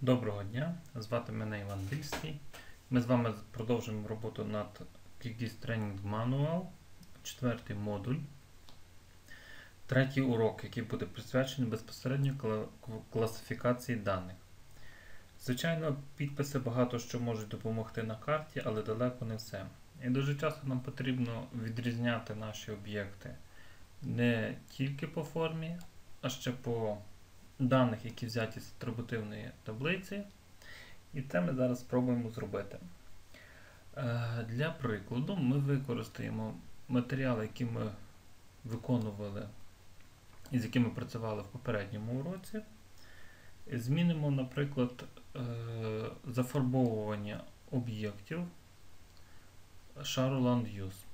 Доброго дня, звати мене Іван Більський. Ми з вами продовжуємо роботу над Kikis Training Manual, четвертий модуль. Третій урок, який буде присвячений безпосередньо класифікації даних. Звичайно, підписи багато що можуть допомогти на карті, але далеко не все. І дуже часто нам потрібно відрізняти наші об'єкти не тільки по формі, а ще по даних, які взяті з атрибутивної таблиці. І це ми зараз спробуємо зробити. Е, Для прикладу, ми використаємо матеріали, які ми виконували і з якими працювали в попередньому уроці. Змінимо, наприклад, е, зафарбовування об'єктів шару Land Use.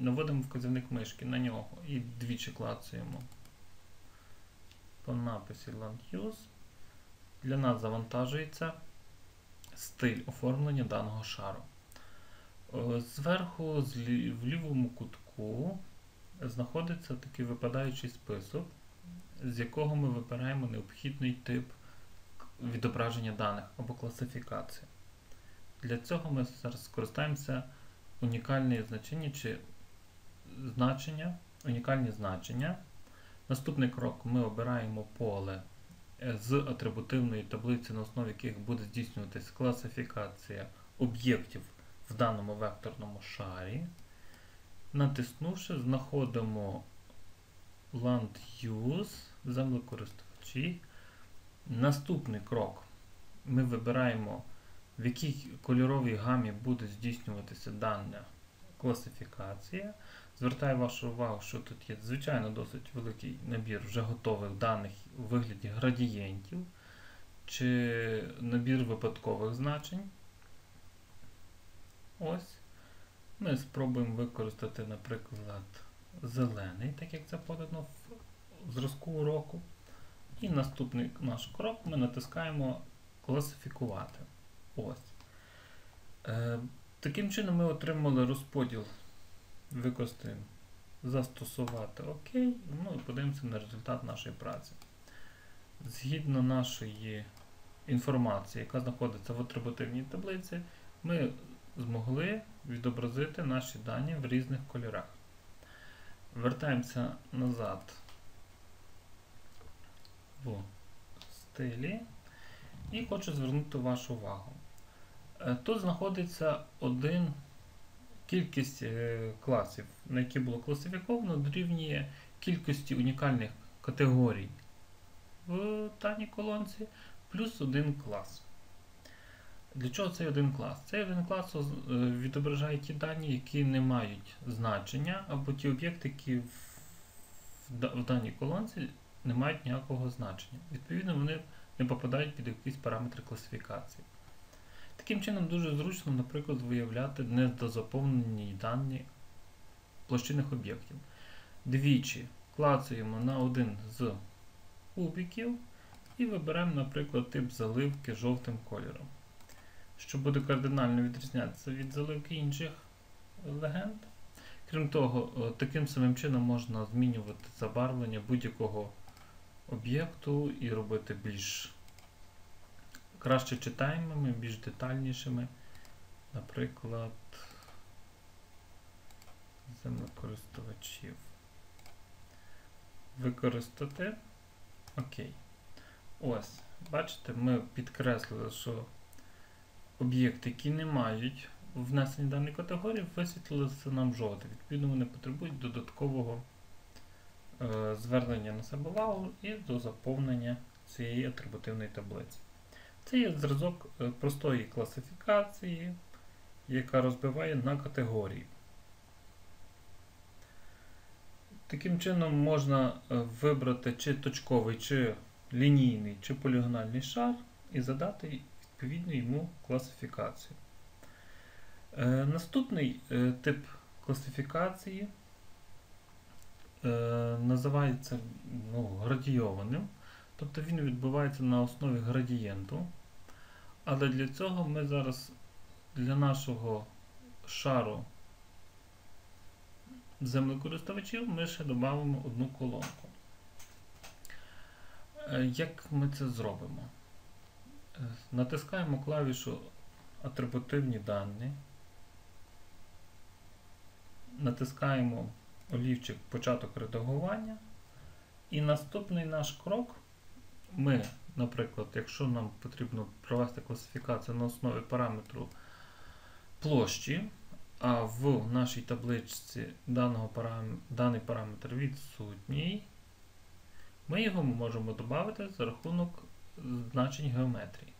Наводимо вказівник мишки на нього і двічі клацаємо по написі Land Use. Для нас завантажується стиль оформлення даного шару. Е, Зверху в лівому кутку знаходиться такий випадаючий список, з якого ми вибираємо необхідний тип відображення даних або класифікації. Для цього ми зараз скористаємося унікальне значення чи значення, унікальні значення. Наступний крок ми обираємо поле е, з атрибутивної таблиці, на основі яких буде здійснюватися класифікація об'єктів в даному векторному шарі. Натиснувши, знаходимо Land Use, землекористувачі. Наступний крок ми вибираємо, в якій кольоровій гамі буде здійснюватися дана класифікація. Звертаю вашу увагу, що тут є звичайно досить великий набір вже готових даних у вигляді градієнтів чи набір випадкових значень. Ось. Ми спробуємо використати, наприклад, зелений, так як це подано в зразку уроку. І наступний наш крок ми натискаємо класифікувати. Ось. Таким чином ми отримали розподіл використаємо застосувати ОК, ну і подивимося на результат нашої праці. Згідно нашої інформації, яка знаходиться в атрибутивній таблиці, ми змогли відобразити наші дані в різних кольорах. Вертаємося назад в стилі і хочу звернути вашу увагу. Е, Тут знаходиться один кількість е, класів, на які було класифіковано, дорівнює кількості унікальних категорій в даній колонці, плюс один клас. Для чого цей один клас? Цей один клас е, відображає ті дані, які не мають значення, або ті об'єкти, які в, даній колонці не мають ніякого значення. Відповідно, вони не попадають під якісь параметри класифікації. Таким чином дуже зручно, наприклад, виявляти недозаповнені дані площинних об'єктів. Двічі клацаємо на один з кубиків і виберемо, наприклад, тип заливки жовтим кольором. Що буде кардинально відрізнятися від заливки інших легенд. Крім того, е, таким самим чином можна змінювати забарвлення будь-якого об'єкту і робити більш краще читаємими, більш детальнішими. Наприклад, землекористувачів. Використати. Окей. Ось. Бачите, ми підкреслили, що об'єкти, які не мають внесені даної категорії, висвітлилися нам жовтим. Відповідно, вони потребують додаткового е, звернення на себе увагу і до заповнення цієї атрибутивної таблиці. Це є зразок е, простої класифікації, яка розбиває на категорії. Таким чином можна е, вибрати чи точковий, чи лінійний, чи полігональний шар і задати відповідну йому класифікацію. Е, Наступний тип класифікації називається ну, градійованим. Тобто він відбувається на основі градієнту. Але для цього ми зараз для нашого шару землекористувачів ми ще додамо одну колонку. Е, Як ми це зробимо? Е, Натискаємо клавішу Атрибутивні дані. Натискаємо олівчик Початок редагування. І наступний наш крок ми, наприклад, якщо нам потрібно провести класифікацію на основі параметру площі, а в нашій табличці даного парам... даний параметр відсутній, ми його можемо додати за рахунок значень геометрії.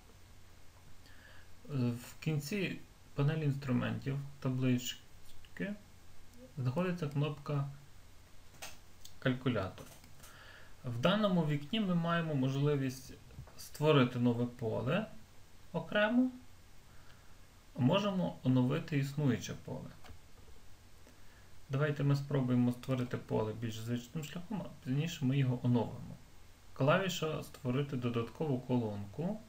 В кінці панелі інструментів таблички знаходиться кнопка Калькулятор. В даному вікні ми маємо можливість створити нове поле окремо, можемо оновити існуюче поле. Давайте ми спробуємо створити поле більш звичним шляхом, а пізніше ми його оновимо. Клавіша Створити додаткову колонку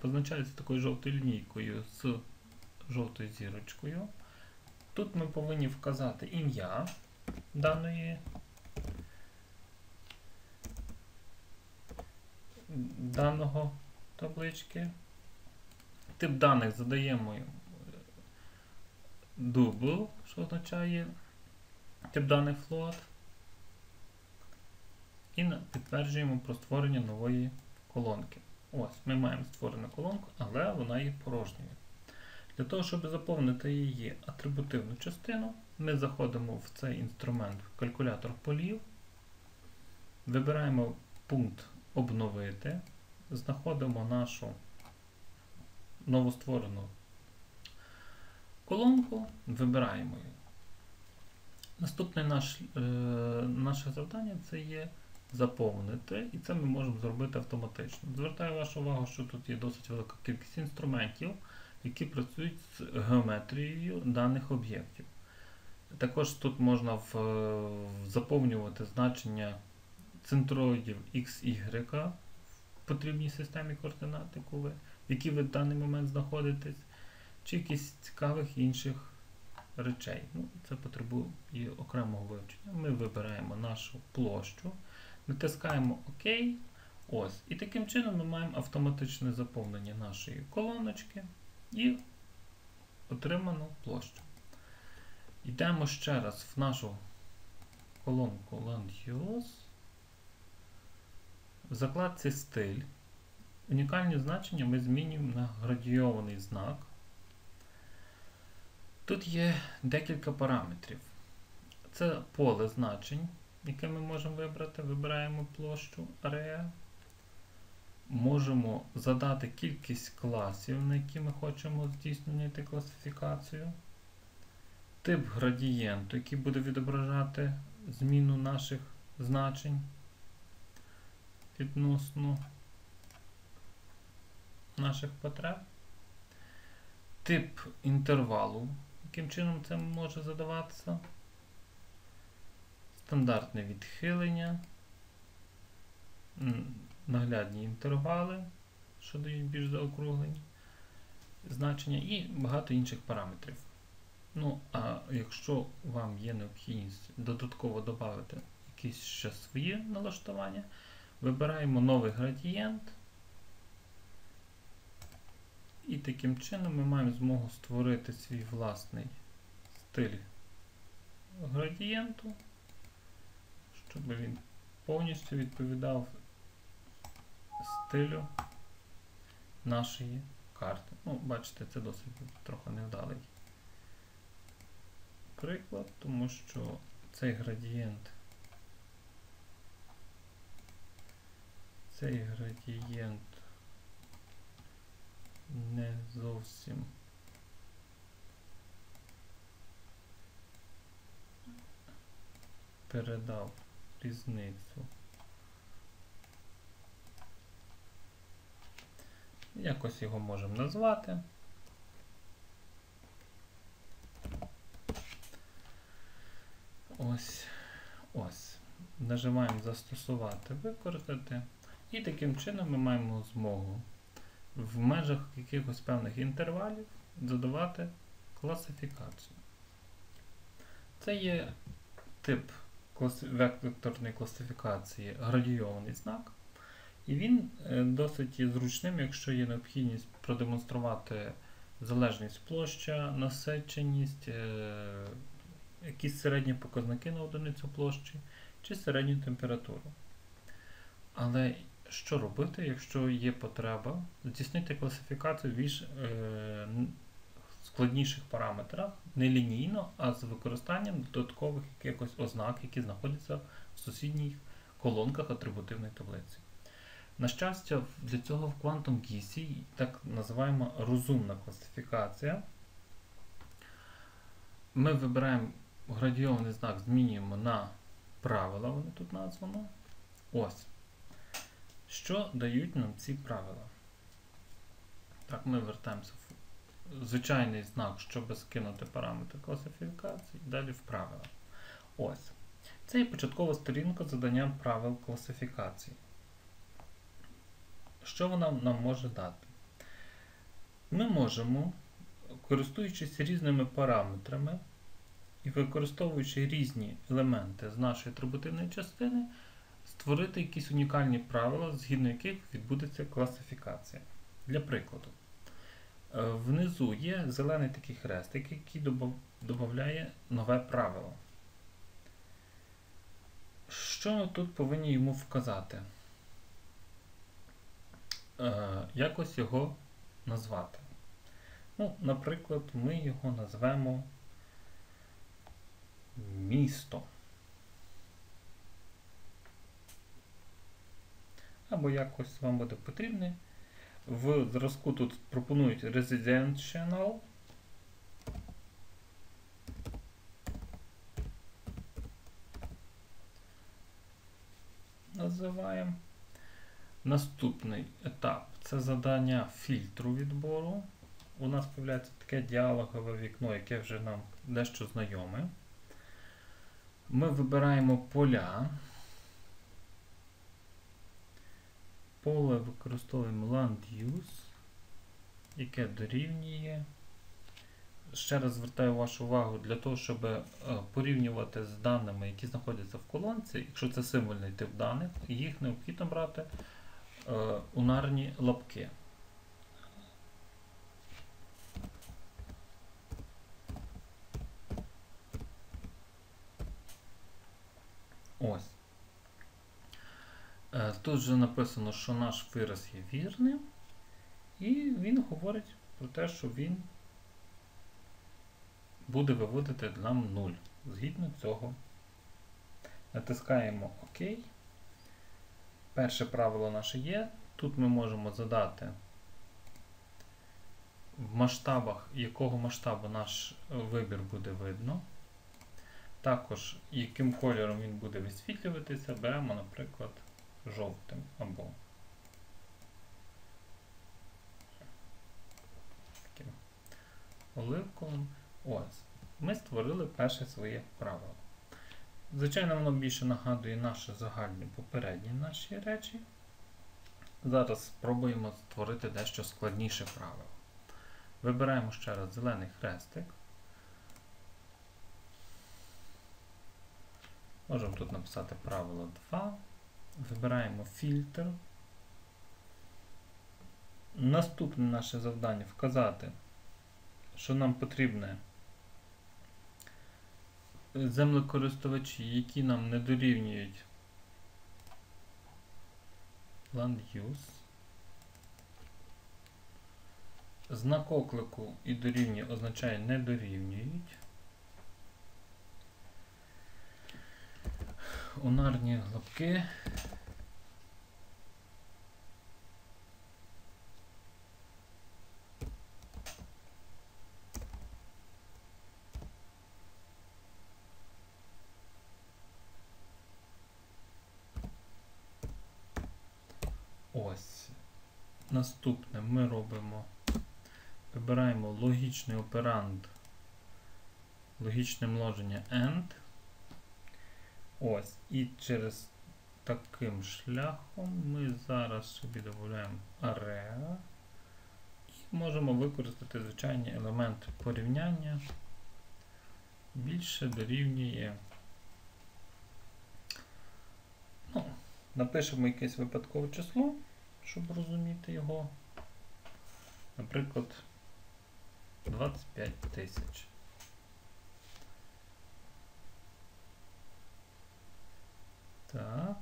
позначається такою жовтою лінійкою з жовтою зірочкою. Тут ми повинні вказати ім'я даної даного таблички. Тип даних задаємо е, double, що означає тип даних float. І підтверджуємо про створення нової колонки. Ось, ми маємо створену колонку, але вона є порожньою. Для того, щоб заповнити її атрибутивну частину, ми заходимо в цей інструмент в калькулятор полів, вибираємо пункт Обновити, знаходимо нашу новостворену колонку, вибираємо її. Наступне наш, е, наше завдання це є заповнити, і це ми можемо зробити автоматично. Звертаю вашу увагу, що тут є досить велика кількість інструментів, які працюють з геометрією даних об'єктів. Також тут можна в, в- заповнювати значення центроїдів X, Y в потрібній системі координат, в якій ви в даний момент знаходитесь, чи якісь цікавих інших речей. Ну, це потребує окремого вивчення. Ми вибираємо нашу площу, натискаємо ОК. Ось. І таким чином ми маємо автоматичне заповнення нашої колоночки і отриману площу. Йдемо ще раз в нашу колонку Land. В закладці стиль. Унікальні значення ми змінюємо на градійований знак. Тут є декілька параметрів. Це поле значень, яке ми можемо вибрати. Вибираємо площу Area. Можемо задати кількість класів, на які ми хочемо здійснювати класифікацію. Тип градієнту, який буде відображати зміну наших значень відносно наших потреб. Тип інтервалу, яким чином це може задаватися. Стандартне відхилення, наглядні інтервали, що дають більш заокруглені значення, і багато інших параметрів. Ну, а якщо вам є необхідність додатково додати якісь ще свої налаштування, вибираємо новий градієнт. І таким чином ми маємо змогу створити свій власний стиль градієнту, щоб він повністю відповідав стилю нашої карти. Ну, бачите, це досить трохи невдалий приклад, тому що цей градієнт цей градієнт не зовсім передав різницю. Якось його можемо назвати. Ось. Ось. Нажимаємо Застосувати, використати. І таким чином ми маємо змогу в межах якихось певних інтервалів задавати класифікацію. Це є тип векторної класифікації градійований знак. І він е, досить зручним, якщо є необхідність продемонструвати залежність площа, насиченість, е, якісь середні показники на одиницю площі чи середню температуру. Але що робити, якщо є потреба здійснити класифікацію в більш е, складніших параметрах, не лінійно, а з використанням додаткових якихось ознак, які знаходяться в сусідніх колонках атрибутивної таблиці. На щастя, для цього в Quantum GIS так називаємо розумна класифікація. Ми вибираємо градіований знак, змінюємо на правила, вони тут названо. Ось. Що дають нам ці правила? Так, ми вертаємося в звичайний знак, щоб скинути параметр класифікації, далі в правила. Ось. Це є початкова сторінка задання правил класифікації. Що вона нам може дати? Ми можемо, користуючись різними параметрами і використовуючи різні елементи з нашої атрибутивної частини, створити якісь унікальні правила, згідно яких відбудеться класифікація. Для прикладу, е, внизу є зелений такий хрестик, який додає нове правило. Що ми тут повинні йому вказати? Е, якось його назвати. Ну, Наприклад, ми його назвемо місто. Або якось вам буде потрібне. В зразку тут пропонують Residential. Називаємо. Наступний етап це задання фільтру відбору. У нас з'являється таке діалогове вікно, яке вже нам дещо знайоме. Ми вибираємо поля. Поле використовуємо land use, яке дорівнює. Ще раз звертаю вашу увагу для того, щоб е, порівнювати з даними, які знаходяться в колонці, якщо це символьний тип даних, їх необхідно брати е, унарні лапки. Ось. Е, Тут вже написано, що наш вираз є вірним, і він говорить про те, що він буде виводити нам 0. Згідно цього. Натискаємо ОК. Перше правило наше є. Тут ми можемо задати в масштабах, якого масштабу наш вибір буде видно. Також, яким кольором він буде висвітлюватися, беремо, наприклад, жовтим або таким оливковим. Ось. Ми створили перше своє правило. Звичайно, воно більше нагадує наші загальні попередні наші речі. Зараз спробуємо створити дещо складніше правило. Вибираємо ще раз зелений хрестик. Можемо тут написати правило 2. Вибираємо фільтр. Наступне наше завдання вказати, що нам потрібне землекористувачі, які нам не дорівнюють land use. Знак оклику і дорівнює означає не дорівнюють. Унарні лапки. Ось. Наступне ми робимо, вибираємо логічний операнд, логічне мложення AND. Ось. І через таким шляхом ми зараз собі додаємо area і можемо використати звичайні елементи порівняння. Більше дорівнює. Ну, Напишемо якесь випадкове число, щоб розуміти його. Наприклад, 25 тисяч. Так.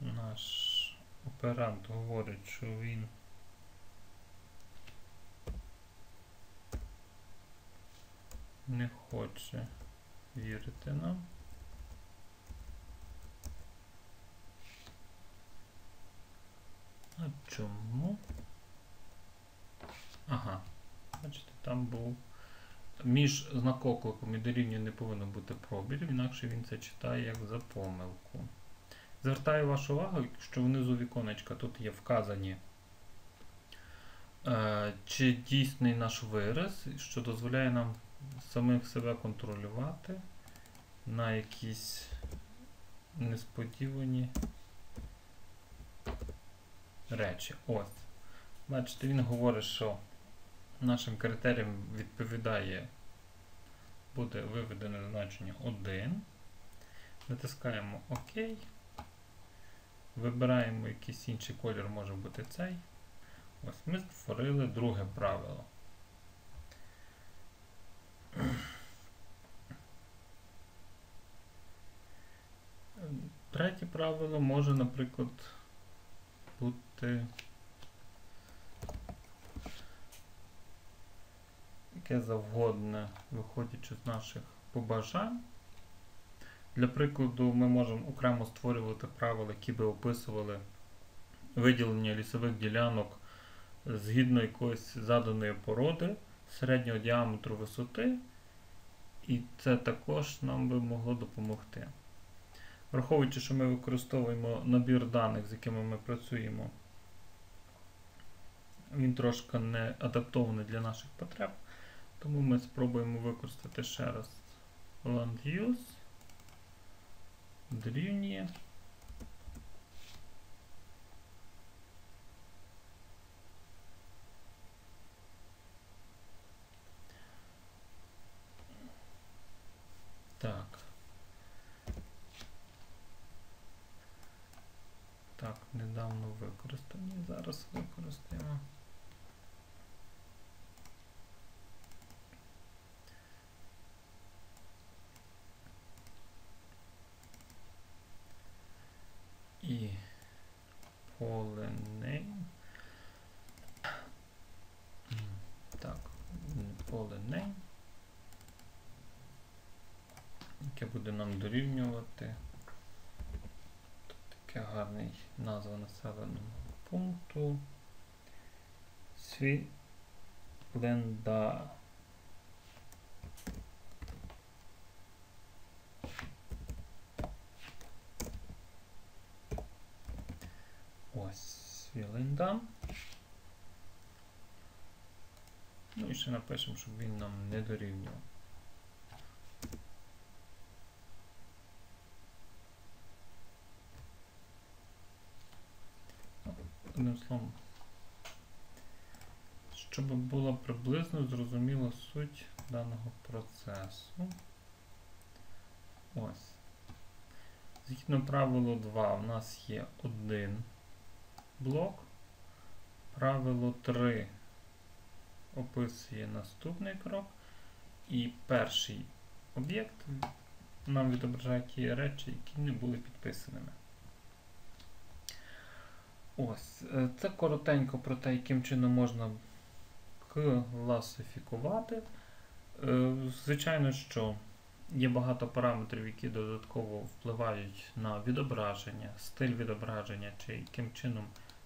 Наш оперант говорить, що він не хоче вірити нам. А чому? Ага. Бачите, там був. Між знак і дорівнює не повинно бути пробілів, інакше він це читає як за помилку. Звертаю вашу увагу, що внизу віконечка тут є вказані, е, чи дійсний наш вираз, що дозволяє нам самих себе контролювати на якісь несподівані речі. Ось. Бачите, він говорить, що нашим критеріям відповідає, буде виведене значення 1. Натискаємо ОК. Вибираємо якийсь інший колір, може бути цей. Ось ми створили друге правило. Третє правило може, наприклад, бути яке завгодне, виходячи з наших побажань. Для прикладу, ми можемо окремо створювати правила, які би описували виділення лісових ділянок згідно якоїсь заданої породи середнього діаметру висоти, і це також нам би могло допомогти. Враховуючи, що ми використовуємо набір даних, з якими ми працюємо, він трошки не адаптований для наших потреб, тому ми спробуємо використати ще раз land use дорівнює. Так. Так, недавно використані. Зараз використаємо. І поле name. Так, поле name. Яке буде нам дорівнювати. Таке гарний назва населеного пункту. Свіленда. Ось Свіленда. Ну і ще напишемо, щоб він нам не дорівнював. Словом, щоб була приблизно зрозуміла суть даного процесу. Ось. Згідно правило 2 у нас є один блок. Правило 3 описує наступний крок. І перший об'єкт нам відображає ті речі, які не були підписаними. Ось, е, це коротенько про те, яким чином можна класифікувати. Е, звичайно, що є багато параметрів, які додатково впливають на відображення, стиль відображення, чи яким чином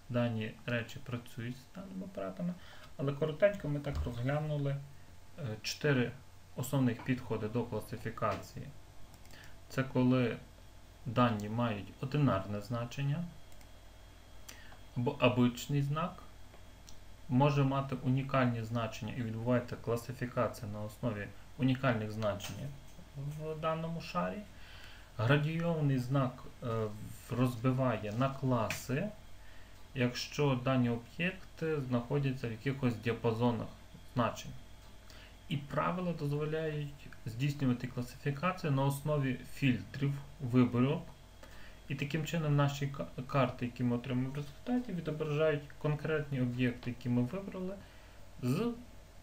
дані речі працюють з даними апаратами. Але коротенько ми так розглянули е, чотири основних підходи до класифікації. Це коли дані мають одинарне значення або обичний знак може мати унікальні значення і відбувається класифікація на основі унікальних значень в даному шарі. Градійований знак е, розбиває на класи, якщо дані об'єкти знаходяться в якихось діапазонах значень. І правила дозволяють здійснювати класифікацію на основі фільтрів вибору І таким чином наші карти, які ми отримали в результаті, відображають конкретні об'єкти, які ми вибрали, з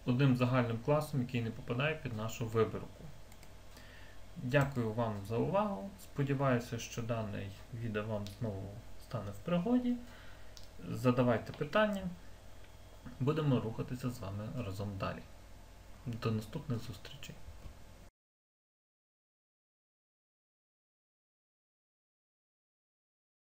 одним загальним класом, який не попадає під нашу вибірку. Дякую вам за увагу. Сподіваюся, що дане відео вам знову стане в пригоді. Задавайте питання. Будемо рухатися з вами разом далі. До наступних зустрічей.